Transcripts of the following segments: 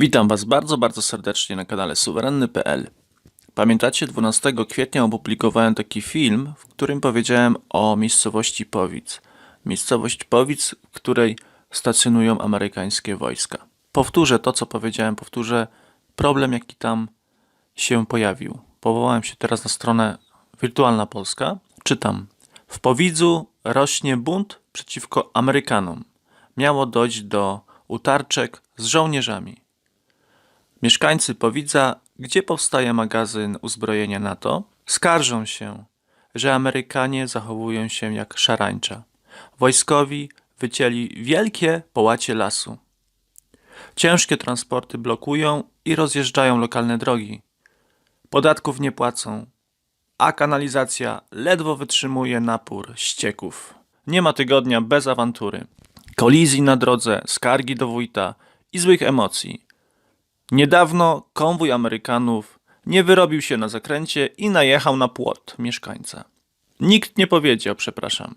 Witam Was bardzo, bardzo serdecznie na kanale suwerenny.pl. Pamiętacie, 12 kwietnia opublikowałem taki film, w którym powiedziałem o miejscowości Powic. Miejscowość Powic, w której stacjonują amerykańskie wojska. Powtórzę to, co powiedziałem, powtórzę problem, jaki tam się pojawił. Powołałem się teraz na stronę Wirtualna Polska. Czytam. W Powidzu rośnie bunt przeciwko Amerykanom. Miało dojść do utarczek z żołnierzami. Mieszkańcy Powidza, gdzie powstaje magazyn uzbrojenia NATO, skarżą się, że Amerykanie zachowują się jak szarańcza. Wojskowi wycięli wielkie połacie lasu. Ciężkie transporty blokują i rozjeżdżają lokalne drogi. Podatków nie płacą, a kanalizacja ledwo wytrzymuje napór ścieków. Nie ma tygodnia bez awantury. Kolizji na drodze, skargi do wójta i złych emocji. Niedawno konwój Amerykanów nie wyrobił się na zakręcie i najechał na płot mieszkańca. Nikt nie powiedział, przepraszam.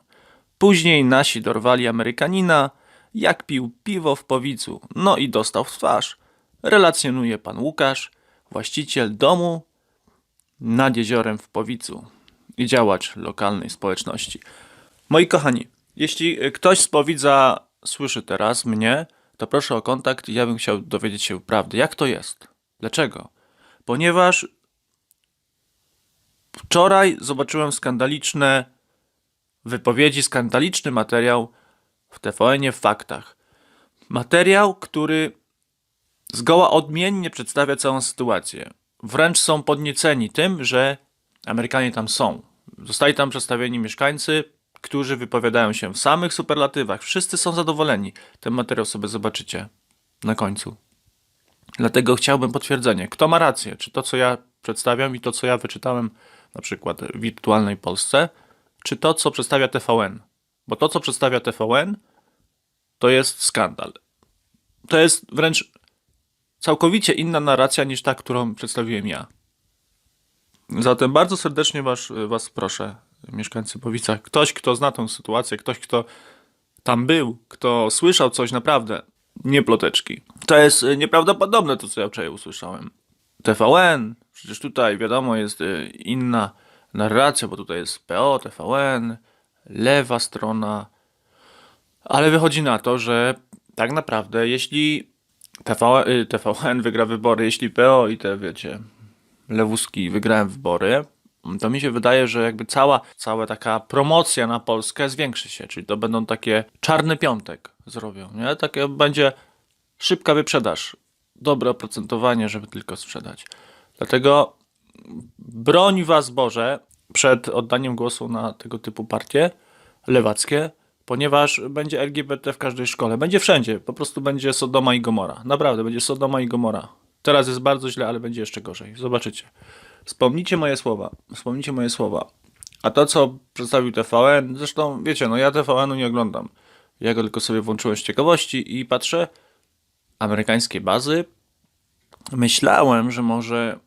Później nasi dorwali Amerykanina, jak pił piwo w powidzu, no i dostał w twarz. Relacjonuje pan Łukasz, właściciel domu nad jeziorem w Powidzu i działacz lokalnej społeczności. Moi kochani, jeśli ktoś z Powidza słyszy teraz mnie, to proszę o kontakt i ja bym chciał dowiedzieć się prawdy. Jak to jest? Dlaczego? Ponieważ wczoraj zobaczyłem skandaliczne wypowiedzi, skandaliczny materiał w TVN-ie w faktach. Materiał, który zgoła odmiennie przedstawia całą sytuację. Wręcz są podnieceni tym, że Amerykanie tam są. Zostali tam przedstawieni mieszkańcy, którzy wypowiadają się w samych superlatywach. Wszyscy są zadowoleni. Ten materiał sobie zobaczycie na końcu. Dlatego chciałbym potwierdzenie. Kto ma rację? Czy to, co ja przedstawiam i to, co ja wyczytałem na przykład w wirtualnej Polsce, czy to, co przedstawia TVN? Bo to, co przedstawia TVN, to jest skandal. To jest wręcz całkowicie inna narracja niż ta, którą przedstawiłem ja. Zatem bardzo serdecznie was, was proszę, mieszkańcy Powica, ktoś, kto zna tą sytuację, ktoś, kto tam był, kto słyszał coś naprawdę, nie ploteczki. To jest y, nieprawdopodobne to, co ja wczoraj usłyszałem. TVN, przecież tutaj wiadomo jest y, inna narracja, bo tutaj jest PO, TVN, lewa strona, ale wychodzi na to, że tak naprawdę jeśli TV, y, TVN wygra wybory, jeśli PO i te wiecie, lewuski wygrałem wybory, to mi się wydaje, że jakby cała, cała taka promocja na Polskę zwiększy się, czyli to będą takie czarny piątek zrobią, nie? Takie będzie szybka wyprzedaż, dobre oprocentowanie, żeby tylko sprzedać. Dlatego broń was Boże przed oddaniem głosu na tego typu partie lewackie, ponieważ będzie LGBT w każdej szkole, będzie wszędzie, po prostu będzie Sodoma i Gomora. Naprawdę, będzie Sodoma i Gomora. Teraz jest bardzo źle, ale będzie jeszcze gorzej. Zobaczycie. Wspomnijcie moje słowa. Wspomnijcie moje słowa. A to, co przedstawił TVN, zresztą wiecie, no ja TVN-u nie oglądam. Ja go tylko sobie włączyłem z ciekawości i patrzę, amerykańskie bazy. Myślałem, że może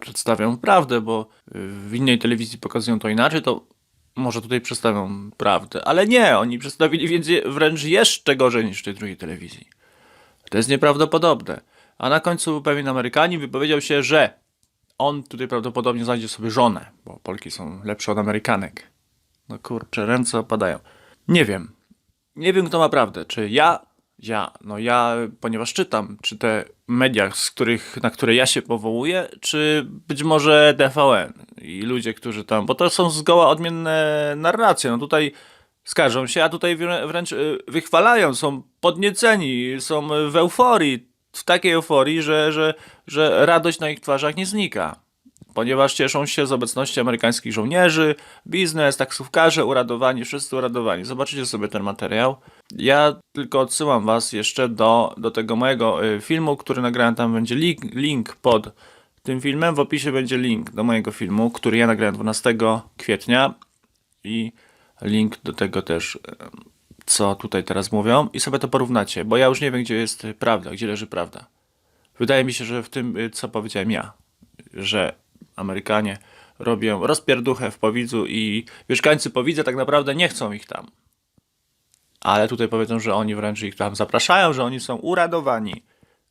przedstawią prawdę, bo w innej telewizji pokazują to inaczej, to może tutaj przedstawią prawdę. Ale nie, oni przedstawili więcej, wręcz jeszcze gorzej niż w tej drugiej telewizji. To jest nieprawdopodobne. A na końcu pewien Amerykanin wypowiedział się, że on tutaj prawdopodobnie znajdzie sobie żonę, bo Polki są lepsze od Amerykanek. No kurczę, ręce opadają. Nie wiem. Nie wiem, kto ma prawdę. Czy ja, ja, no ja, ponieważ czytam, czy te media, z których, na które ja się powołuję, czy być może TVN i ludzie, którzy tam, bo to są zgoła odmienne narracje. No tutaj skarżą się, a tutaj wrę- wręcz y, wychwalają, są podnieceni, są w euforii, w takiej euforii, że, że, że radość na ich twarzach nie znika. Ponieważ cieszą się z obecności amerykańskich żołnierzy, biznes, taksówkarze uradowani, wszyscy uradowani. Zobaczycie sobie ten materiał. Ja tylko odsyłam Was jeszcze do, do tego mojego y, filmu, który nagrałem. Tam będzie link, link pod tym filmem. W opisie będzie link do mojego filmu, który ja nagrałem 12 kwietnia i link do tego też, co tutaj teraz mówią i sobie to porównacie, bo ja już nie wiem, gdzie jest prawda, gdzie leży prawda. Wydaje mi się, że w tym, y, co powiedziałem ja, że Amerykanie robią rozpierduchę w Powidzu i mieszkańcy Powidza tak naprawdę nie chcą ich tam. Ale tutaj powiedzą, że oni wręcz ich tam zapraszają, że oni są uradowani.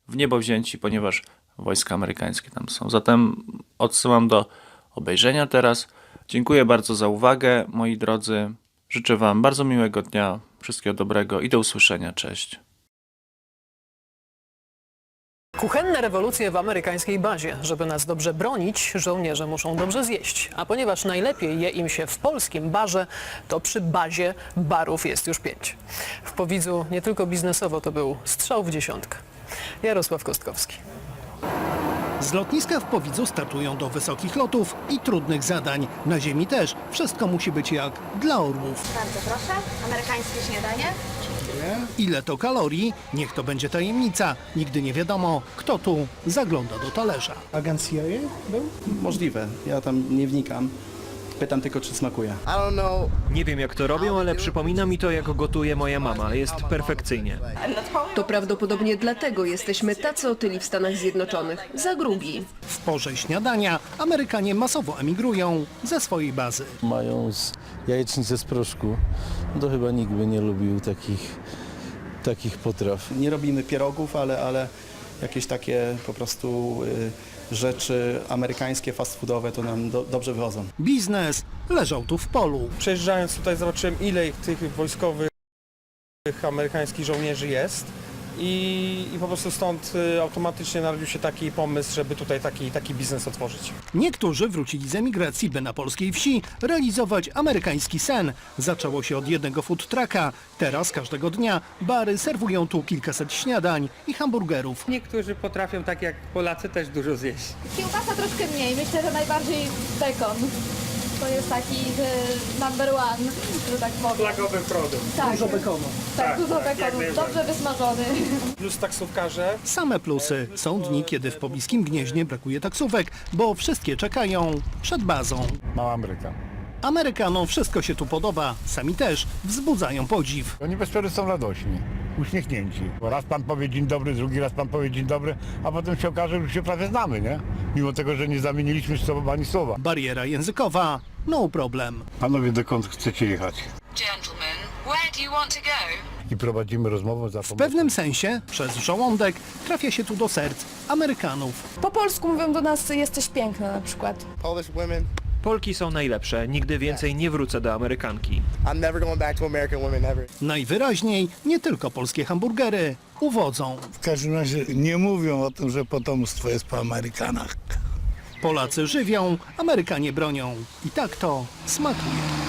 w niebo wzięci, ponieważ wojska amerykańskie tam są. Zatem odsyłam do obejrzenia teraz. Dziękuję bardzo za uwagę, moi drodzy. Życzę Wam bardzo miłego dnia, wszystkiego dobrego i do usłyszenia. Cześć. Kuchenne rewolucje w amerykańskiej bazie. Żeby nas dobrze bronić, żołnierze muszą dobrze zjeść. A ponieważ najlepiej je im się w polskim barze, to przy bazie barów jest już pięć. W Powidzu nie tylko biznesowo to był strzał w dziesiątkę. Jarosław Kostkowski. Z lotniska w Powidzu startują do wysokich lotów i trudnych zadań. Na ziemi też. Wszystko musi być jak dla orłów. Bardzo proszę, amerykańskie śniadanie. Ile to kalorii? Niech to będzie tajemnica. Nigdy nie wiadomo, kto tu zagląda do talerza. Agent CIA był? Możliwe, ja tam nie wnikam. Pytam tylko, czy smakuje. Nie wiem jak to robią, ale przypomina mi to jak gotuje moja mama. Jest perfekcyjnie. To prawdopodobnie dlatego jesteśmy tacy otyli w Stanach Zjednoczonych. Za grubi. W porze śniadania Amerykanie masowo emigrują ze swojej bazy. mają z jajecznicę z proszku. No to chyba nikt by nie lubił takich, takich potraw. Nie robimy pierogów, ale, ale jakieś takie po prostu y, rzeczy amerykańskie, fast foodowe to nam do, dobrze wychodzą. Biznes leżał tu w polu. Przejeżdżając tutaj zobaczyłem ile ich tych wojskowych amerykańskich żołnierzy jest i, i po prostu stąd y, automatycznie narodził się taki pomysł, żeby tutaj taki, taki biznes otworzyć. Niektórzy wrócili z emigracji, by na polskiej wsi realizować amerykański sen. Zaczęło się od jednego food trucka. Teraz każdego dnia bary serwują tu kilkaset śniadań i hamburgerów. Niektórzy potrafią, tak jak Polacy, też dużo zjeść. Kiełbasa troszkę mniej, myślę, że najbardziej bekon. To jest taki number one, że tak powiem. Flagowy produkt. Tak, dużo bekonu. Tak, dużo bekonu, najbardziej. dobrze wysmażony. Plus taksówkarze, Same plusy. Są dni, kiedy w pobliskim Gnieźnie brakuje taksówek, bo wszystkie czekają przed bazą. Mała Ameryka. Amerykanom wszystko się tu podoba, sami też wzbudzają podziw. Oni bez przerwy są radośni, uśmiechnięci. Bo raz pan powie dzień dobry, drugi raz pan powie dzień dobry, a potem się okaże, że już się prawie znamy, nie? Mimo tego, że nie zamieniliśmy z sobą ani słowa. Bariera językowa, no problem. Panowie, dokąd chcecie jechać? Gentlemen, where do you want to go? I prowadzimy rozmowę za W pewnym sensie przez żołądek trafia się tu do serc Amerykanów. Po polsku mówią do nas, jesteś piękna na przykład. Polish women. Polki są najlepsze. Nigdy więcej nie wrócę do Amerykanki. I'm never going back to American women ever. Najwyraźniej nie tylko polskie hamburgery uwodzą. W każdym razie nie mówią o tym, że potomstwo jest po Amerykanach. Polacy żywią, Amerykanie bronią. I tak to smakuje.